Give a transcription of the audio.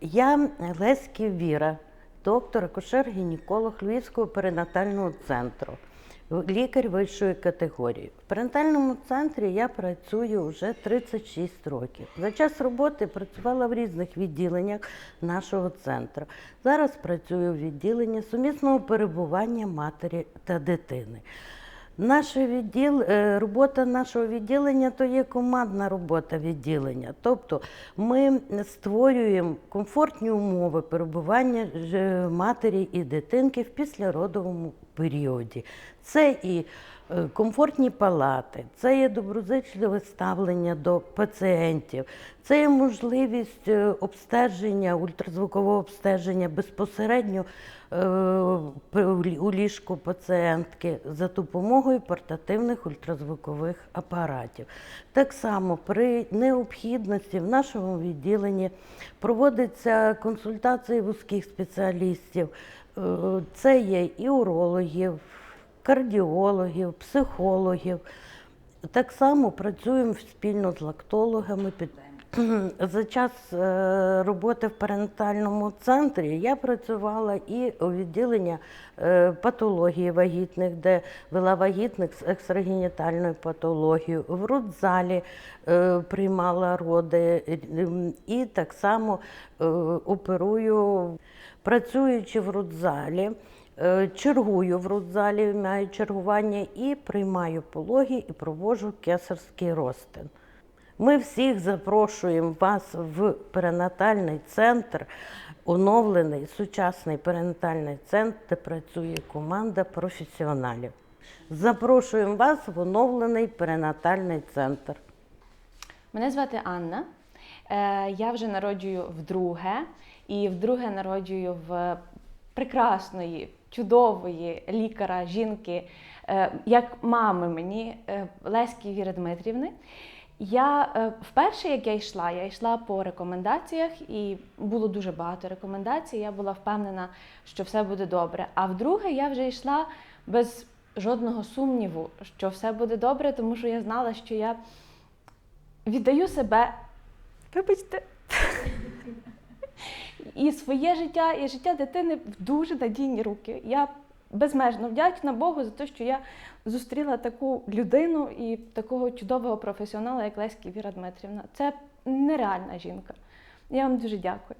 Я Леськів Віра, доктор, акушер-гінеколог Львівського перинатального центру, лікар вищої категорії. В перинатальному центрі я працюю вже 36 років. За час роботи працювала в різних відділеннях нашого центру. Зараз працюю в відділенні сумісного перебування матері та дитини. Наше відділ, е, робота нашого відділення то є командна робота відділення. Тобто ми створюємо комфортні умови перебування ж- матері і дитинки в післяродовому періоді. Це і е, комфортні палати, це є доброзичливе ставлення до пацієнтів, це є можливість е, обстеження, ультразвукового обстеження безпосередньо е, у ліжку пацієнтки за допомогою портативних ультразвукових апаратів. Так само при необхідності в нашому відділенні проводиться консультації вузьких спеціалістів. Е, Це є і урологів, кардіологів, психологів. Так само працюємо спільно з лактологами. За час е, роботи в перинатальному центрі я працювала і у відділенні е, патології вагітних, де вела вагітних з екстрагенітальною патологією. В родзалі е, приймала роди і так само оперую, працюючи в родзалі. Чергую в родзалі, маю чергування і приймаю пологи і проводжу кесарський розтин. Ми всіх запрошуємо вас в перинатальний центр, оновлений сучасний перинатальний центр, де працює команда професіоналів. Запрошуємо вас в оновлений перинатальний центр. Мене звати Анна. Е, Я вже народжую вдруге, і вдруге народжую в прекрасної, чудової лікаря, жінки, е, як мами мені, е, Леськи Віри Дмитрівни. Я е, вперше, як я йшла, я йшла по рекомендаціях, і було дуже багато рекомендацій. Я була впевнена, що все буде добре. А вдруге я вже йшла без жодного сумніву, що все буде добре, тому що я знала, що я віддаю себе, вибачте, і своє життя, і життя дитини в дуже надійні руки. Я безмежно вдячна Богу за те, що я зустріла таку людину і такого чудового професіонала, як Леська Віра Дмитрівна. Це нереальна жінка. Я вам дуже дякую.